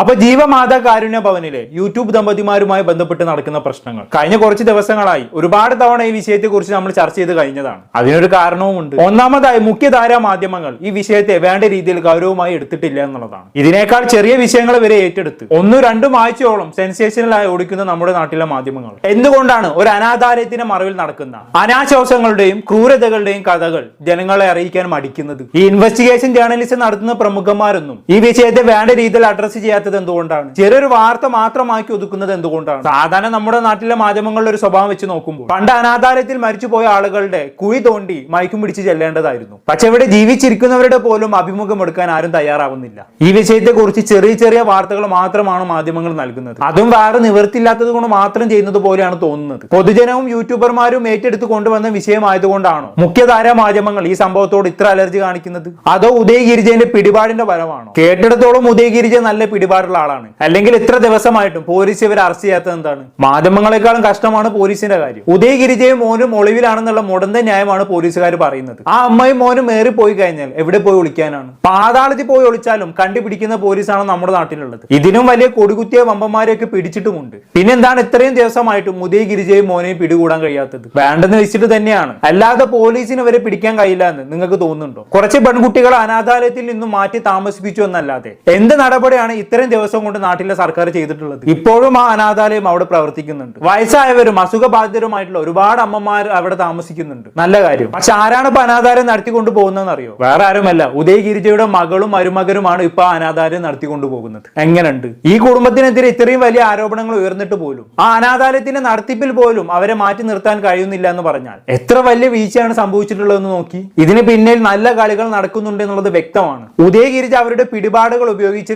അപ്പൊ ജീവമാതാ കാരുണ്യ ഭവനിലെ യൂട്യൂബ് ദമ്പതിമാരുമായി ബന്ധപ്പെട്ട് നടക്കുന്ന പ്രശ്നങ്ങൾ. കഴിഞ്ഞ കുറച്ച് ദിവസങ്ങളായി ഒരുപാട് തവണ ഈ വിഷയത്തെക്കുറിച്ച് നമ്മൾ ചർച്ച ചെയ്ത് കഴിഞ്ഞതാണ്. അതിനൊരു കാരണവുമുണ്ട് ഒന്നാമതായി മുഖ്യധാരാ മാധ്യമങ്ങൾ ഈ വിഷയത്തെ വേണ്ട രീതിയിൽ ഗൗരവമായി എടുത്തിട്ടില്ല എന്നുള്ളതാണ്. ഇതിനേക്കാൾ ചെറിയ വിഷയങ്ങൾ വരെ ഏറ്റെടുത്ത് ഒന്നും രണ്ടും ആഴ്ചയോളം സെൻസേഷനിലായി ഓടിക്കുന്ന നമ്മുടെ നാട്ടിലെ മാധ്യമങ്ങൾ. എന്തുകൊണ്ടാണ് ഒരു അനാഥാലയത്തിന്റെ മറവിൽ നടക്കുന്ന അനാശോസങ്ങളുടെയും ക്രൂരതകളുടെയും കഥകൾ ജനങ്ങളെ അറിയിക്കാൻ മടിക്കുന്നത്? ഈ ഇൻവെസ്റ്റിഗേഷൻ ജേർണലിസ്റ്റ് നടത്തുന്ന പ്രമുഖന്മാരൊന്നും ഈ വിഷയത്തെ വേണ്ട രീതിയിൽ അഡ്രസ് ചെയ്യാത്തത് എന്തുകൊണ്ടാണ്? ചെറിയൊരു വാർത്ത മാത്രമാക്കി ഒതുക്കുന്നത് എന്തുകൊണ്ടാണ്? സാധാരണ നമ്മുടെ നാട്ടിലെ മാധ്യമങ്ങളുടെ ഒരു സ്വഭാവം വെച്ച് നോക്കുമ്പോൾ പണ്ട് അനാഥാലയത്തിൽ മരിച്ചുപോയ ആളുകളുടെ കുഴി തോണ്ടി മയക്കും പിടിച്ച് ചെല്ലേണ്ടതായിരുന്നു. പക്ഷെ ഇവിടെ ജീവിച്ചിരിക്കുന്നവരുടെ പോലും അഭിമുഖം എടുക്കാൻ ആരും തയ്യാറാവുന്നില്ല. ഈ വിഷയത്തെ കുറിച്ച് ചെറിയ ചെറിയ വാർത്തകൾ മാത്രമാണ് മാധ്യമങ്ങൾ നൽകുന്നത്. അതും വേറെ നിവൃത്തിയില്ലാത്തത് കൊണ്ട് മാത്രം ചെയ്യുന്നത് പോലെയാണ് തോന്നുന്നത്. പൊതുജനവും യൂട്യൂബർമാരും ഏറ്റെടുത്ത് കൊണ്ടുവന്ന വിഷയമായതുകൊണ്ടാണോ മുഖ്യധാര മാധ്യമങ്ങൾ ഈ സംഭവത്തോട് ഇത്ര അലർജി കാണിക്കുന്നത്? അതോ ഉദയഗിരിജന്റെ പിടിപാടിന്റെ ഫലമാണോ? കേട്ടിടത്തോളം ഉദയഗിരിജ നല്ല പിടിപാടുള്ള ആളാണ്. അല്ലെങ്കിൽ ഇത്ര ദിവസമായിട്ടും പോലീസ് ഇവരെ അറസ്റ്റ് ചെയ്യാത്തത് എന്താണ്? മാധ്യമങ്ങളെക്കാളും കഷ്ടമാണ് പോലീസിന്റെ കാര്യം. ഉദയഗിരിജയും മോനും ഒളിവിലാണെന്നുള്ള മുടന്ത ന്യായമാണ് പോലീസുകാർ പറയുന്നത്. ആ അമ്മയും മോനും ഏറി പോയി കഴിഞ്ഞാൽ എവിടെ പോയി ഒളിക്കാനാണ്? പാതാളത്തിൽ പോയി ഒളിച്ചാലും കണ്ടുപിടിക്കുന്ന പോലീസാണ് നമ്മുടെ നാട്ടിലുള്ളത്. ഇതിനും വലിയ കൊടികുത്തിയ വമ്പന്മാരെയൊക്കെ പിടിച്ചിട്ടുമുണ്ട്. പിന്നെന്താണ് ഇത്രയും ദിവസമായിട്ടും ഉദയഗിരിജയും മോനെയും പിടികൂടാൻ കഴിയാത്തത്? വേണ്ടെന്ന് വെച്ചിട്ട് തന്നെയാണ്. അല്ലാതെ പോലീസിന് വരെ പിടിക്കാൻ കഴിയില്ല എന്ന് നിങ്ങൾക്ക് തോന്നുന്നുണ്ടോ? കുറച്ച് പെൺകുട്ടികളെ അനാഥാലയത്തിൽ നിന്നും മാറ്റി താമസിപ്പിച്ചു എന്നല്ലാതെ. എന്ത് നടപടിയാണ് ഇത്രയും ദിവസം കൊണ്ട് നാട്ടിലെ സർക്കാർ ചെയ്തിട്ടുള്ളത്? ഇപ്പോഴും ആ അനാഥാലയം അവിടെ പ്രവർത്തിക്കുന്നുണ്ട്. വയസ്സായവരും അസുഖബാധിതരുമായിട്ടുള്ള ഒരുപാട് അമ്മമാർ അവിടെ താമസിക്കുന്നുണ്ട്. നല്ല കാര്യം. പക്ഷെ ആരാണ് ഇപ്പൊ അനാഥാലയം നടത്തിക്കൊണ്ട് പോകുന്നതെന്ന് അറിയോ വേറെ ആരുമല്ല. ഉദയഗിരിജയുടെ മകളും മരുമകരുമാണ് ഇപ്പൊ ആ അനാഥാലയം നടത്തിക്കൊണ്ടു പോകുന്നത് എങ്ങനെയുണ്ട്? ഈ കുടുംബത്തിനെതിരെ ഇത്രയും വലിയ ആരോപണങ്ങൾ ഉയർന്നിട്ട് പോലും ആ അനാഥാലയത്തിന്റെ നടത്തിപ്പിൽ പോലും അവരെ മാറ്റി നിർത്താൻ കഴിയുന്നില്ല എന്ന് പറഞ്ഞാൽ എത്ര വലിയ വീഴ്ചയാണ് സംഭവിച്ചിട്ടുള്ളതെന്ന് നോക്കി? ഇതിന് പിന്നിൽ നല്ല കളികൾ നടക്കുന്നുണ്ട് എന്നുള്ളത് വ്യക്തമാണ്. ഉദയഗിരിജ അവരുടെ പിടിപാടുകൾ ഉപയോഗിച്ച്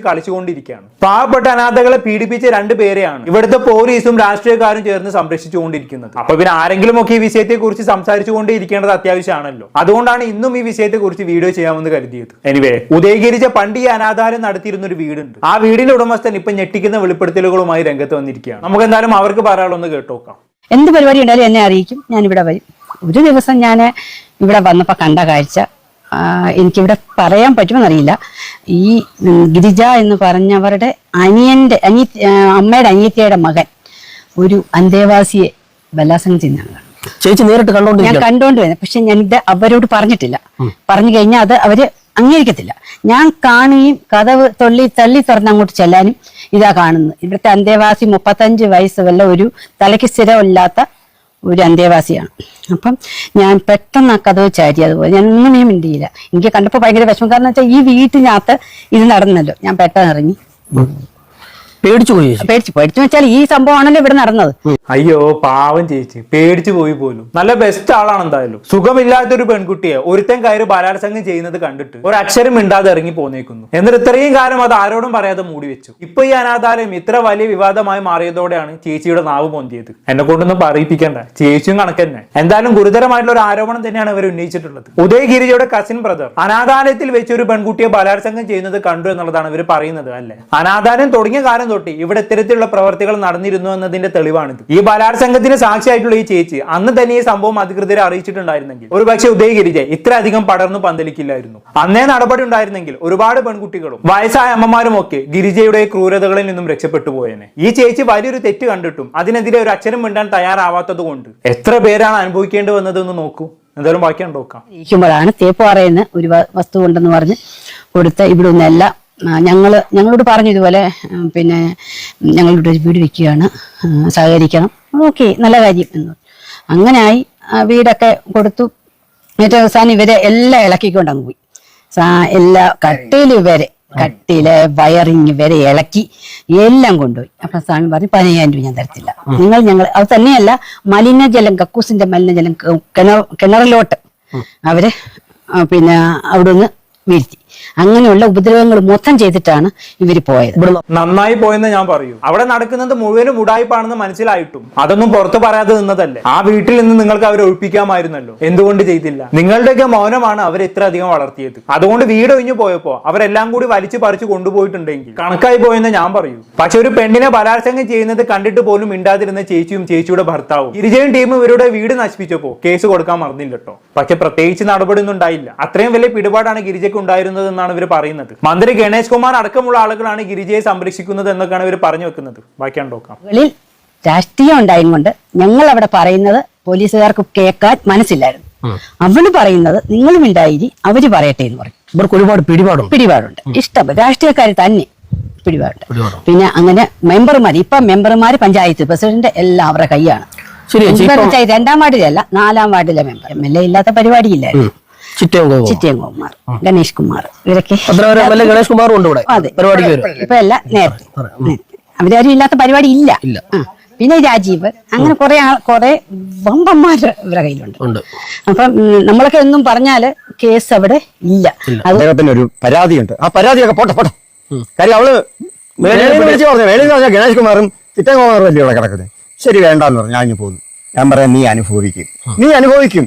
കളിച്ചുകൊണ്ടിരിക്കുകയാണ് പാവപ്പെട്ട അനാഥകളെ പീഡിപ്പിച്ച രണ്ട് പേരെയാണ് ഇവിടുത്തെ പോലീസും രാഷ്ട്രീയക്കാരും ചേർന്ന് സംരക്ഷിച്ചുകൊണ്ടിരിക്കുന്നത്. അപ്പൊ പിന്നെ ആരെങ്കിലും ഒക്കെ ഈ വിഷയത്തെ കുറിച്ച് സംസാരിച്ചുകൊണ്ടേ ഇരിക്കേണ്ടത് അത്യാവശ്യമാണല്ലോ. അതുകൊണ്ടാണ് ഇന്നും ഈ വിഷയത്തെ കുറിച്ച് വീഡിയോ ചെയ്യാമെന്ന് കരുതിയത്. എനിവേ ഉദയഗിരിച്ച പണ്ട് ഈ അനാഥാലയം നടത്തിയിരുന്ന ഒരു വീടുണ്ട്. ആ വീടിന്റെ ഉടമസ്ഥൻ ഇപ്പൊ ഞെട്ടിക്കുന്ന വെളിപ്പെടുത്തലുകളുമായി രംഗത്ത് വന്നിരിക്കുകയാണ്. നമുക്ക് എന്തായാലും അവർക്ക് പറയാനുള്ളൊന്ന് കേട്ടോക്കാം. എന്ത് പരിപാടി ഉണ്ടായാലും എന്നെ അറിയിക്കും. ഞാൻ ഇവിടെ വരും. ഒരു ദിവസം ഞാൻ ഇവിടെ വന്നപ്പോൾ കണ്ട കാഴ്ച. എനിക്കിവിടെ പറയാൻ പറ്റുമെന്നറിയില്ല. ഈ ഗിരിജ എന്ന് പറഞ്ഞവരുടെ അനിയന്റെ അനിയ അമ്മയുടെ അനിയത്തിയുടെ മകൻ ഒരു അന്തേവാസിയെ ബലാത്സംഗം ചെയ്യുന്നതാണ് ചേച്ചി നേരിട്ട് ഞാൻ കണ്ടോണ്ടിരിക്കണം കണ്ടോണ്ട് വരുന്നത് പക്ഷെ ഞാൻ ഇത് അവരോട് പറഞ്ഞിട്ടില്ല. പറഞ്ഞു കഴിഞ്ഞാൽ അത് അവർ അംഗീകരിക്കത്തില്ല. ഞാൻ കാണുകയും കഥവ് തൊള്ളി തള്ളി തുറന്ന് അങ്ങോട്ട് ചെല്ലാനും ഇതാ കാണുന്നത്. ഇവിടുത്തെ അന്തേവാസി മുപ്പത്തഞ്ച് വയസ്സ് വല്ല ഒരു തലയ്ക്ക് സ്ഥിരമില്ലാത്ത ഒരു അന്തേവാസിയാണ് അപ്പം ഞാൻ പെട്ടെന്ന് ആ കഥ ചാരി അതുപോലെ ഞാൻ ഒന്നും മിണ്ടിയില്ല. എനിക്ക് കണ്ടപ്പോൾ ഭയങ്കര വിഷമം. കാരണം വെച്ചാൽ ഈ വീട്ടിനകത്ത് ഇത് നടന്നല്ലോ. ഞാൻ പെട്ടെന്ന് ഇറങ്ങി. പേടിച്ചു പോയി ചേച്ചി. പേടിച്ചു. പേടിച്ചു വെച്ചാൽ ഈ സംഭവമാണല്ലോ ഇവിടെ നടന്നത്. അയ്യോ പാവം ചേച്ചി. പേടിച്ചു പോയി പോലും. നല്ല ബെസ്റ്റ് ആളാണ് എന്തായാലും. സുഖമില്ലാത്തൊരു പെൺകുട്ടിയെ ഒരുത്തൻ കയറി ബലാത്സംഗം ചെയ്യുന്നത് കണ്ടിട്ട് ഒരു അക്ഷരം മിണ്ടാതെ ഇറങ്ങി പോന്നേക്കുന്നു. എന്നിട്ട് ഇത്രയും കാലം അത് ആരോടും പറയാതെ മൂടി വെച്ചു. ഇപ്പൊ ഈ അനാഥാലയം ഇത്ര വലിയ വിവാദമായി മാറിയതോടെയാണ് ചേച്ചിയുടെ നാവ് പൊന്തിയത്. എന്നെ കൊണ്ടൊന്നും പറയിപ്പിക്കണ്ട. ചേച്ചിയും കണക്കന്നെ. എന്തായാലും ഗുരുതരമായിട്ടുള്ള ഒരു ആരോപണം തന്നെയാണ് ഇവർ ഉന്നയിച്ചിട്ടുള്ളത്. ഉദയഗിരിജയുടെ കസിൻ ബ്രദർ അനാഥാലയത്തിൽ വെച്ച് ഒരു പെൺകുട്ടിയെ ബലാത്സംഗം ചെയ്യുന്നത് കണ്ടു എന്നുള്ളതാണ് ഇവർ പറയുന്നത് അല്ലെ? അനാഥാലയം തുടങ്ങിയ കാലം തൊട്ട്. ഇവിടെ ഇത്തരത്തിലുള്ള പ്രവർത്തികൾ നടന്നിരുന്നു എന്നതിന്റെ തെളിവാണിത്. ഈ ബലാത്സംഗത്തിന് സാക്ഷിയായിട്ടുള്ള ഈ ചേച്ചി അന്ന് തന്നെ ഈ സംഭവം അധികൃതരെ അറിയിച്ചിട്ടുണ്ടായിരുന്നെങ്കിൽ. ഒരു പക്ഷേ ഉദയഗിരിജ ഇത്രയധികം പടർന്നു പന്തലിക്കില്ലായിരുന്നു. അന്നേ നടപടി ഉണ്ടായിരുന്നെങ്കിൽ ഒരുപാട് പെൺകുട്ടികളും വയസ്സായ അമ്മമാരും ഒക്കെ ഗിരിജയുടെ ക്രൂരതകളിൽ നിന്നും രക്ഷപ്പെട്ടു പോയേനെ. ഈ ചേച്ചി വലിയൊരു തെറ്റ് കണ്ടിട്ടും അതിനെതിരെ ഒരു അക്ഷരം മിണ്ടാൻ തയ്യാറാവാത്തത് കൊണ്ട്. എത്ര പേരാണ് അനുഭവിക്കേണ്ടി വന്നതെന്ന് നോക്കൂ. എന്തായാലും ബാക്കി നോക്കാം. ഇരിക്കുമ്പോഴാണ് പറയുന്ന ഒരു വസ്തു ഉണ്ടെന്ന് പറഞ്ഞ് കൊടുത്ത ഇവിടെ ഒന്നെല്ലാം. ഞങ്ങൾ ഞങ്ങളോട് പറഞ്ഞു ഇതുപോലെ പിന്നെ ഞങ്ങളുടെ ഒരു വീട് വെക്കുകയാണ് സഹകരിക്കണം. ഓക്കെ നല്ല കാര്യം എന്ന്. അങ്ങനെയായി വീടൊക്കെ കൊടുത്തു. ഏറ്റവും അവസാനം ഇവരെ എല്ലാം ഇളക്കിക്കൊണ്ട് അങ്ങ് പോയി എല്ലാ കട്ടിയിൽ വരെ കട്ടിയിലെ വയറിങ് വരെ ഇളക്കി എല്ലാം കൊണ്ടുപോയി. അപ്പൊ സ്വാമി പറഞ്ഞു പതിനയ്യായിരം രൂപ ഞാൻ തരത്തില്ല. നിങ്ങൾ ഞങ്ങൾ അത് തന്നെയല്ല മലിനജലം കക്കൂസിന്റെ മലിനജലം കിണർ കിണറിലോട്ട് അവർ പിന്നെ അവിടെ നിന്ന് വീഴ്ത്തി. അങ്ങനെയുള്ള ഉപദ്രവങ്ങൾ മൊത്തം ചെയ്തിട്ടാണ് ഇവർ പോയത്. നന്നായി പോയെന്ന് ഞാൻ പറയൂ. അവിടെ നടക്കുന്നത് മുഴുവനും ഉടായ്പാണെന്ന് മനസ്സിലായിട്ടും. അതൊന്നും പുറത്തു പറയാതെ നിന്നതല്ലേ. ആ വീട്ടിൽ നിന്ന് നിങ്ങൾക്ക് അവരെ ഒഴിപ്പിക്കാമായിരുന്നല്ലോ. എന്തുകൊണ്ട് ചെയ്തില്ല? നിങ്ങളുടെയൊക്കെ മൗനമാണ് അവരെ ഇത്ര അധികം വളർത്തിയത്. അതുകൊണ്ട് വീട് ഒഴിഞ്ഞു പോയപ്പോ അവരെല്ലാം കൂടി വലിച്ചു പറിച്ചു കൊണ്ടുപോയിട്ടുണ്ടെങ്കിൽ കണക്കായി പോയെന്ന് ഞാൻ പറയൂ. പക്ഷെ ഒരു പെണ്ണിനെ ബലാത്സംഗം ചെയ്യുന്നത് കണ്ടിട്ട് പോലും മിണ്ടാതിരുന്ന ചേച്ചിയും ചേച്ചിയുടെ ഭർത്താവും ഗിരിജയും ടീം ഇവരുടെ വീട് നശിപ്പിച്ചപ്പോ കേസ് കൊടുക്കാൻ മറന്നില്ല കേട്ടോ പക്ഷെ പ്രത്യേകിച്ച് നടപടിയൊന്നും ഉണ്ടായില്ല. അത്രയും വലിയ പിടിപാടാണ് ഗിരിജയ്ക്ക് ഉണ്ടായിരുന്നത് നടത്തുന്നതെന്നാണ് ഇവർ പറയുന്നത്. മന്ത്രി ഗണേഷ് കുമാർ അടക്കമുള്ള ആളുകളാണ് ഗിരിജയെ സംരക്ഷിക്കുന്നത് എന്നൊക്കെയാണ് ഇവർ പറഞ്ഞു വെക്കുന്നത്. ബാക്കിയാണ് നോക്കാം. രാഷ്ട്രീയം ഉണ്ടായും കൊണ്ട് ഞങ്ങൾ അവിടെ പറയുന്നത് പോലീസുകാർക്ക് കേൾക്കാൻ മനസ്സില്ലായിരുന്നു. അവൾ പറയുന്നത് നിങ്ങളും ഉണ്ടായി അവർ പറയട്ടെ എന്ന് പറയും. ഇവർക്ക് ഒരുപാട് പിടിപാടുണ്ട്. പിടിപാടുണ്ട്. ഇഷ്ടം. രാഷ്ട്രീയക്കാർ തന്നെ പിടിപാടുണ്ട്. പിന്നെ അങ്ങനെ മെമ്പർമാർ ഇപ്പൊ മെമ്പർമാർ പഞ്ചായത്ത് പ്രസിഡന്റ് എല്ലാം അവരുടെ കൈയാണ്. രണ്ടാം വാർഡിലല്ല നാലാം വാർഡിലെ മെമ്പർ. എം എൽ എ ഇല്ലാത്ത പരിപാടിയില്ലായിരുന്നു ചിറ്റയും കുമാർ ഗണേഷ് കുമാർ ഇവരൊക്കെ ഗണേഷ് കുമാർ ഉണ്ട് അതെ. പരിപാടിക്ക് വരും. ഇപ്പൊ അല്ല നേരത്തെ. അവരാരും ഇല്ലാത്ത പരിപാടി ഇല്ല. ഇല്ല. പിന്നെ രാജീവ് അങ്ങനെ കുറെ ആൾ കുറെ വമ്പന്മാർ ഇവരുടെ കയ്യിലുണ്ട്. ഉണ്ട്. അപ്പം നമ്മളൊക്കെ ഒന്നും പറഞ്ഞാൽ കേസ് അവിടെ ഇല്ല. അദ്ദേഹത്തിന് ഒരു പരാതിയുണ്ട്. ആ പരാതിയൊക്കെ പോട്ടെ പോട്ടെ. കാര്യം അവൾ വിളിച്ച് പറഞ്ഞു മേളിൽ നിന്ന് പറഞ്ഞാൽ ഗണേഷ് കുമാറും ചിറ്റകുമാറും അല്ലേ ഇവിടെ കിടക്കുന്നത് ശരി വേണ്ടെന്ന് പറഞ്ഞു ഞാൻ പോകുന്നു. ഞാൻ പറയാം നീ അനുഭവിക്കും. നീ അനുഭവിക്കും.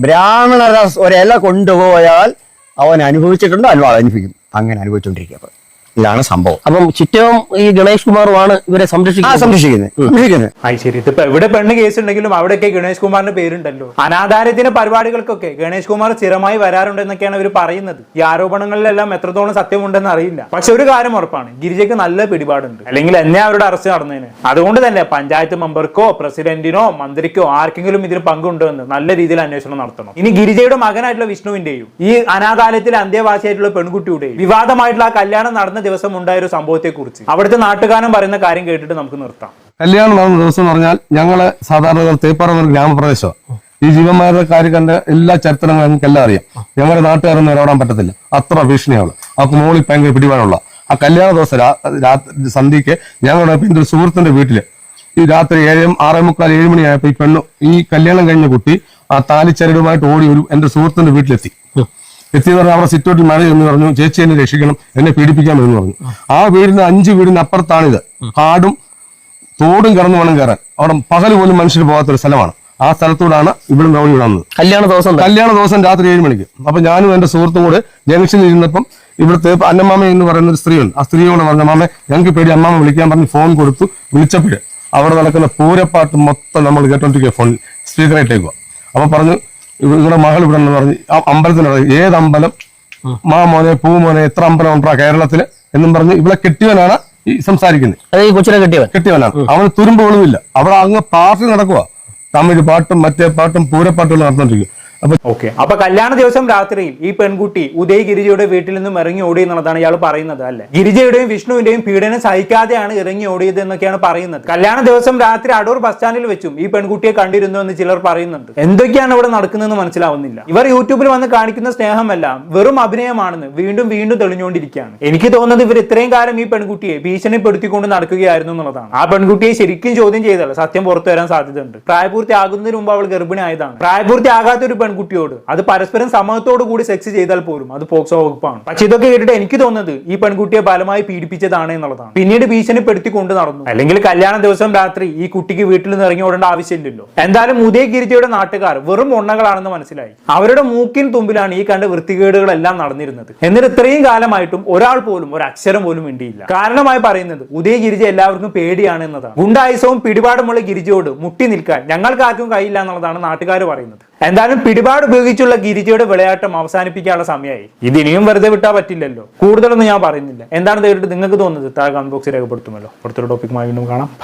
ബ്രാഹ്മണ ഒരില കൊണ്ടുപോയാൽ അവൻ അനുഭവിച്ചിട്ടുണ്ട്? അല്ലോ അനുഭവിക്കും. അങ്ങനെ അനുഭവിച്ചുകൊണ്ടിരിക്കുക ഇതാണ് സംഭവം. അപ്പം ചിറ്റവും ഈ ഗണേഷ് കുമാറുമാണ് ഇവരെ സംരക്ഷിക്കുന്നത്. സംരക്ഷിക്കുന്നത്. ശരി. ഇതിപ്പോ എവിടെ പെണ്ണ് കേസ് ഉണ്ടെങ്കിലും അവിടെയൊക്കെ ഗണേഷ് കുമാറിന്റെ പേരുണ്ടല്ലോ. അനാഥാലയത്തിന്റെ പരിപാടികൾക്കൊക്കെ ഗണേഷ് കുമാർ സ്ഥിരമായി വരാറുണ്ടെന്നൊക്കെയാണ് ഇവർ പറയുന്നത്. ഈ ആരോപണങ്ങളിലെല്ലാം എത്രത്തോളം സത്യമുണ്ടെന്ന് അറിയില്ല. പക്ഷെ ഒരു കാര്യം ഉറപ്പാണ്. ഗിരിജയ്ക്ക് നല്ല പിടിപാടുണ്ട്. അല്ലെങ്കിൽ എന്നെ അവരുടെ അറസ്റ്റ് നടന്നതിന് അതുകൊണ്ട് തന്നെ പഞ്ചായത്ത് മെമ്പർക്കോ പ്രസിഡന്റിനോ മന്ത്രിക്കോ ആർക്കെങ്കിലും ഇതിന് പങ്കുണ്ടോ എന്ന് നല്ല രീതിയിൽ അന്വേഷണം നടത്തണം. ഇനി ഗിരിജയുടെ മകനായിട്ടുള്ള വിഷ്ണുവിന്റെയും ഈ അനാഥാലയത്തിലെ അന്ത്യവാസിയായിട്ടുള്ള പെൺകുട്ടിയുടെയും വിവാദമായിട്ടുള്ള ആ കല്യാണം നടന്ന ദിവസം ഉണ്ടായ ഒരു സംഭവത്തെ കുറിച്ച് അവിടുത്തെ നാട്ടുകാരൻ പറയുന്ന കാര്യം കേട്ടിട്ട് നമുക്ക് നിർത്താം. കല്യാണം നടന്ന ദിവസം എന്ന് പറഞ്ഞാൽ ഞങ്ങൾ സാധാരണ തേപ്പാറ ഒരു ഈ ജീവന്മാരുടെ കാര്യം കണ്ട എല്ലാ ചരിത്രങ്ങളും ഞങ്ങൾക്ക് എല്ലാം അറിയാം. ഞങ്ങളുടെ നാട്ടുകാരൊന്നും ഇടപെടാൻ പറ്റത്തില്ല. അത്ര ഭീഷണിയാണ്. അവർക്ക് മോളി ഭയങ്കര പിടിപാടുള്ള. ആ കല്യാണ ദിവസം രാത്രി സന്ധ്യക്ക് ഞങ്ങളുടെ ഒരു സുഹൃത്തിന്റെ വീട്ടിൽ ഈ രാത്രി ഏഴ് ആറേ മുക്കാൽ ഏഴ് മണിയായപ്പോ ഈ പെണ്ണു ഈ കല്യാണം കഴിഞ്ഞ കുട്ടി ആ താലിച്ചരടുമായിട്ട് ഓടി ഒരു എന്റെ സുഹൃത്തിന്റെ വീട്ടിലെത്തി. എത്തിയെന്ന് പറഞ്ഞാൽ അവിടെ സിറ്റോട്ടിൽ മഴ എന്ന് പറഞ്ഞു ചേച്ചി എന്നെ രക്ഷിക്കണം എന്നെ പീഡിപ്പിക്കാൻ എന്ന് പറഞ്ഞു. ആ വീടിന് അഞ്ച് വീടിന് അപ്പുറത്താണിത്. കാടും തോടും കടന്നു വേണം കയറാൻ. അവിടെ പകൽ പോലും മനുഷ്യർ പോകാത്തൊരു സ്ഥലമാണ്. ആ സ്ഥലത്തൂടാണ് ഇവിടെ ഓടി വന്നത് കല്യാണ ദിവസം കല്യാണ ദിവസം രാത്രി ഏഴ് മണിക്ക്. അപ്പൊ ഞാനും എന്റെ സുഹൃത്തും കൂടെ ജംഗ്ഷനിൽ ഇരുന്നപ്പം ഇവിടുത്തെ അന്നമാമ എന്ന് പറയുന്ന ഒരു സ്ത്രീയുണ്ട്. ആ സ്ത്രീയോട് പറഞ്ഞ മാമ ഞങ്ങൾക്ക് പേടി. അമ്മാമ വിളിക്കാൻ പറഞ്ഞ് ഫോൺ കൊടുത്തു വിളിച്ചപ്പോഴേ അവിടെ നടക്കുന്ന പൂരപ്പാട്ട് മൊത്തം നമ്മൾ കേട്ടോണ്ടിരിക്കുക ഫോൺ സ്പീക്കറായിട്ടേക്കുക അപ്പൊ പറഞ്ഞു ഇവിടെ മകൾ ഇവിടെ ഉണ്ടെന്ന് പറഞ്ഞു ആ അമ്പലത്തിനോട് ഏത് അമ്പലം? മാ മോനെ പൂ മോനെ എത്ര അമ്പലം ഉണ്ടാ കേരളത്തിൽ എന്നും പറഞ്ഞ് ഇവിടെ കെട്ടിയവനാണ് ഈ സംസാരിക്കുന്നത്. ഈ കൊച്ചിനെ കെട്ടിയവൻ. കെട്ടിയവനാണ്. അവന് തുരുമ്പ് ഒളിവില്ല അവിടെ അങ്ങ് പാർട്ടി നടക്കുക തമിഴ് പാട്ടും മറ്റേ പാട്ടും പൂരപ്പാട്ടും നടന്നുകൊണ്ടിരിക്കും. അപ്പൊ ഓക്കെ അപ്പൊ കല്യാണ ദിവസം രാത്രിയിൽ ഈ പെൺകുട്ടി ഉദയ് ഗിരിജയുടെ വീട്ടിൽ നിന്നും ഇറങ്ങി ഓടി എന്നുള്ളതാണ് ഇയാൾ പറയുന്നത് അല്ലെ? ഗിരിജയുടെയും വിഷ്ണുവിന്റെയും പീഡനം സഹിക്കാതെയാണ് ഇറങ്ങി ഓടിയത് എന്നൊക്കെയാണ് പറയുന്നത്. കല്യാണ ദിവസം രാത്രി അടൂർ ബസ് സ്റ്റാൻഡിൽ വെച്ചും ഈ പെൺകുട്ടിയെ കണ്ടിരുന്നു എന്ന് ചിലർ പറയുന്നുണ്ട്. എന്തൊക്കെയാണ് ഇവിടെ നടക്കുന്നതെന്ന് മനസ്സിലാവുന്നില്ല. ഇവർ യൂട്യൂബിൽ വന്ന് കാണിക്കുന്ന സ്നേഹമല്ല വെറും അഭിനയമാണെന്ന് വീണ്ടും വീണ്ടും തെളിഞ്ഞുകൊണ്ടിരിക്കുകയാണ്. എനിക്ക് തോന്നുന്നത് ഇവർ ഇത്രയും കാലം ഈ പെൺകുട്ടിയെ ഭീഷണിപ്പെടുത്തിക്കൊണ്ട് നടക്കുകയായിരുന്നു എന്നുള്ളതാണ്. ആ പെൺകുട്ടിയെ ശരിക്കും ചോദ്യം ചെയ്തല്ല സത്യം പുറത്തു വരാൻ സാധ്യതയുണ്ട്. പ്രായപൂർത്തിയാകുന്നതിന് മുമ്പ് അവൾ ഗർഭിണിയായതാണ്. പ്രായപൂർത്തിയാകാത്ത ഒരു പെൺകുട്ടിയോട്. അത് പരസ്പരം സമ്മതത്തോടു കൂടി സെക്സ് ചെയ്താൽ പോലും അത് പോക്സോ വകുപ്പാണ്. പക്ഷെ ഇതൊക്കെ കേട്ടിട്ട് എനിക്ക് തോന്നുന്നത് ഈ പെൺകുട്ടിയെ ബലമായി പീഡിപ്പിച്ചതാണ് എന്നുള്ളതാണ്. പിന്നീട് ഭീഷണിപ്പെടുത്തി കൊണ്ട് നടന്നു. അല്ലെങ്കിൽ കല്യാണ ദിവസം രാത്രി ഈ കുട്ടിക്ക് വീട്ടിൽ നിന്ന് ഇറങ്ങി ഓടേണ്ട ആവശ്യമില്ലല്ലോ. എന്തായാലും ഉദയ ഗിരിജയുടെ നാട്ടുകാർ വെറും ഉണ്ണകളാണെന്ന് മനസ്സിലായി. അവരുടെ മൂക്കിൻ തുമ്പിലാണ് ഈ കണ്ട വൃത്തികേടുകളെല്ലാം നടന്നിരുന്നത്. എന്നിട്ട് ഇത്രയും കാലമായിട്ടും ഒരാൾ പോലും ഒരു അക്ഷരം പോലും മിണ്ടിയില്ല. കാരണമായി പറയുന്നത് ഉദയ ഗിരിജ എല്ലാവർക്കും പേടിയാണ് എന്നതാണ്. ഗുണ്ടായുസവും പിടിപാടുമുള്ള ഗിരിജയോട് മുട്ടി നിൽക്കാൻ ഞങ്ങൾക്ക് ആർക്കും കഴിയില്ല എന്നുള്ളതാണ് നാട്ടുകാർ പറയുന്നത്. എന്തായാലും പിടിപാട് ഉപയോഗിച്ചുള്ള ഗിരിജയുടെ വിളയാട്ടം അവസാനിപ്പിക്കാനുള്ള സമയമായി ഇത് ഇനിയും വെറുതെ വിട്ടാൽ പറ്റില്ലല്ലോ. കൂടുതലൊന്നും ഞാൻ പറയുന്നില്ല. എന്താണ് നേരിട്ട് നിങ്ങൾക്ക് തോന്നുന്നത്? താഴെ കമന്റ് രേഖപ്പെടുത്തുമല്ലോ. അടുത്തൊരു ടോപ്പിക്കുമായി വീണ്ടും കാണാം.